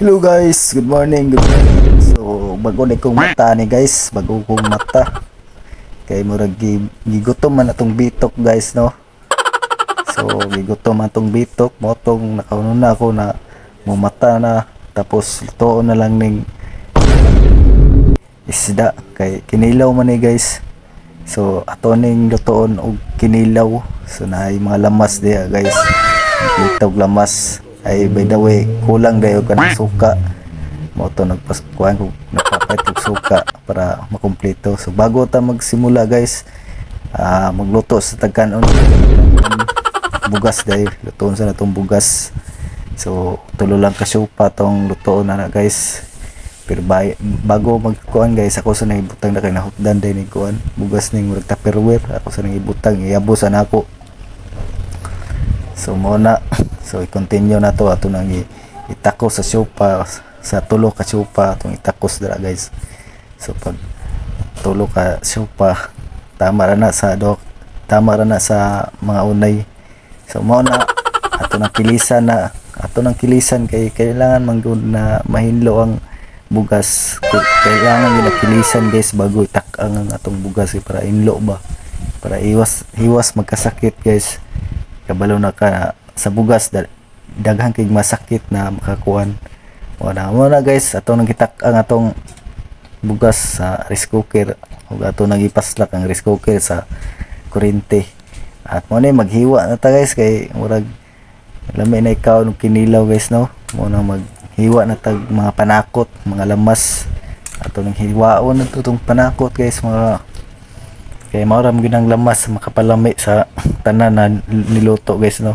Hello guys, good morning, good morning. So, bago na kong mata ni guys, bago kong mata. Kay murag gi- gigutom man atong bitok guys, no. So, gigutom man atong bitok, motong nakauno na ako na mumata na tapos lutoon na lang ning isda kay kinilaw man ni guys. So, ato ning lutoon og kinilaw. So, naay mga lamas diya guys. Litog lamas ay by the way kulang dayo ka ng suka. Mo to nagpaskuhan ko nagpapait og suka para makumpleto. So bago ta magsimula guys ah, magluto sa tagkanon. Bugas dahil lutoon sa natong bugas. So tulo lang ka supa tong lutoon na na guys. Pero bay, bago magkuan guys ako sa nangibutang na kay nahutdan din ni kuan bugas ning murag tupperware. Ako sa nangibutang iabos na ako. So muna, so i-continue na to. Ato nang itako sa sopa sa tulo ka sopa atong itakos dira guys. So pag tulo ka sopa tama ra na sa dok tama ra na sa mga unay. So mo na. Ato nang kilisan na. Ato nang kilisan kay kailangan man gyud na mahinlo ang bugas. Kailangan gyud na kilisan guys bago itak-ang ang atong bugas eh, para inlo ba? Para iwas iwas magkasakit guys. Kabalo na ka sa bugas da- daghang kay masakit na makakuan. Na mo na guys. Ato nang gitak ang atong bugas sa rice cooker. Ug ato nang ipaslak ang rice cooker sa kuryente. At mo na maghiwa na ta guys kay murag lami na ikaw nung kinilaw guys no? Mo na maghiwa na tag mga panakot mga lamas. Ato nang hiwaon na tutong panakot guys mga kaya mauram ginang lamas makapalami sa tanan na niluto guys no.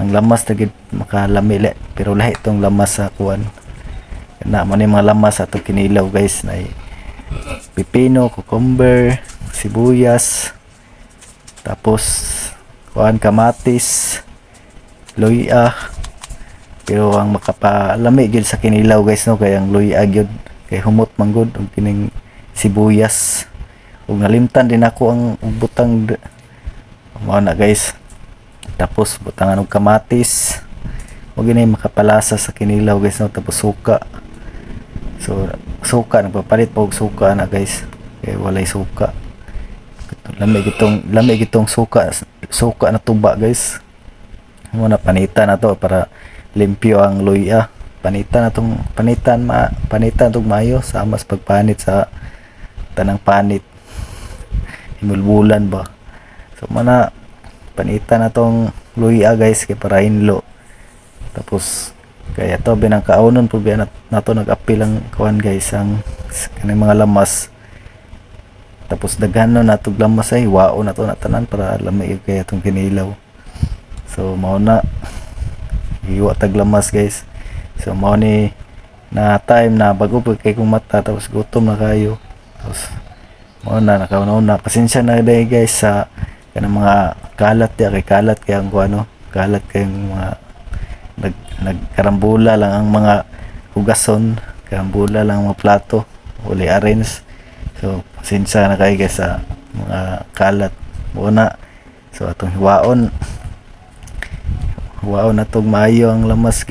Ang lamas na gid makalami le pero lahi tong lamas sa kuan. Na mo ni mga lamas atong kinilaw guys na pipino, cucumber, sibuyas, tapos kuan kamatis, luya. Pero ang makapalami gid sa kinilaw guys no kay ang luya gyud kay humot man gud og kining sibuyas ug nalimtan din ako ang butang mao na guys tapos butangan og kamatis. Ug gini makapalasa sa kinilaw guys no? Tapos suka. So suka nagpapalit pa og suka na guys. Kay walay suka. Lami gitong lami gitong suka suka na tuba guys. Mo na panitan na to para limpyo ang luya. Panitan na tong panitan ma panitan tong mayo sa mas pagpanit sa tanang panit. Himulbulan ba? So mana panitan na tong luya guys kay para inlo tapos kaya to binang kaunon po biya nat- nato nag-apil ang kawan guys ang kaning mga lamas. Tapos daghan na natog lamas ay wao na to na tanan para lami yung kaya tong kinilaw so mao na. Iwa tag lamas guys. So mao ni na time na bago pa kay kong mata tapos gutom na kayo. Tapos mo na nakaunaw na. Pasensya na dahil guys sa kanang mga kalat ya kay kalat kay ang ano kalat kay mga nag nagkarambula lang ang mga hugason karambula lang ang mga plato uli arrange so pasensya na guys sa mga kalat. Muna so atong hiwaon. Hiwaon na tong maayo ang lamas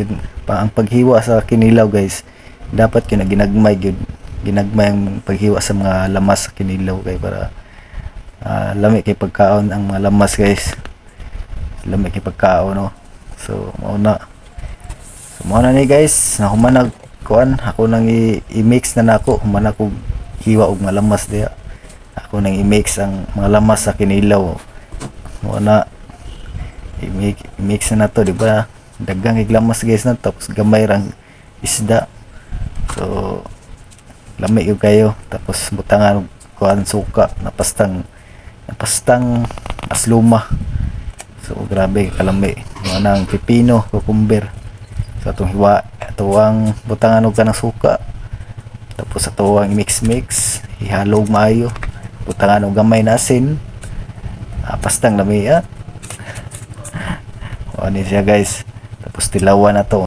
pa ang paghiwa sa kinilaw guys. Dapat kinaginagmay gyud ginagmay ang paghiwa sa mga lamas sa kinilaw kay para ah, lami kay pagkaon ang mga lamas guys. Lami kay pagkaon no? So mao na so mao na ni guys. Na humanag kuan. Ako nang i-mix na nako. Human ako hiwa og mga lamas diha. Ako nang i-mix ang mga lamas sa kinilaw. Mao na i-mix, na nato di ba? Dagang iglamas guys na. Tapos gamay rang isda. So lami yung kayo. Tapos butangan kuan suka. Napastang napastang asluma so grabe kalami. Mga nang pipino cucumber. So atong hiwa atuang butangan og kanang suka. Tapos atuang mix mix ihalo og maayo. Butangan og gamay na asin. Ah, pastang lami ah o ani siya guys. Tapos tilawan na to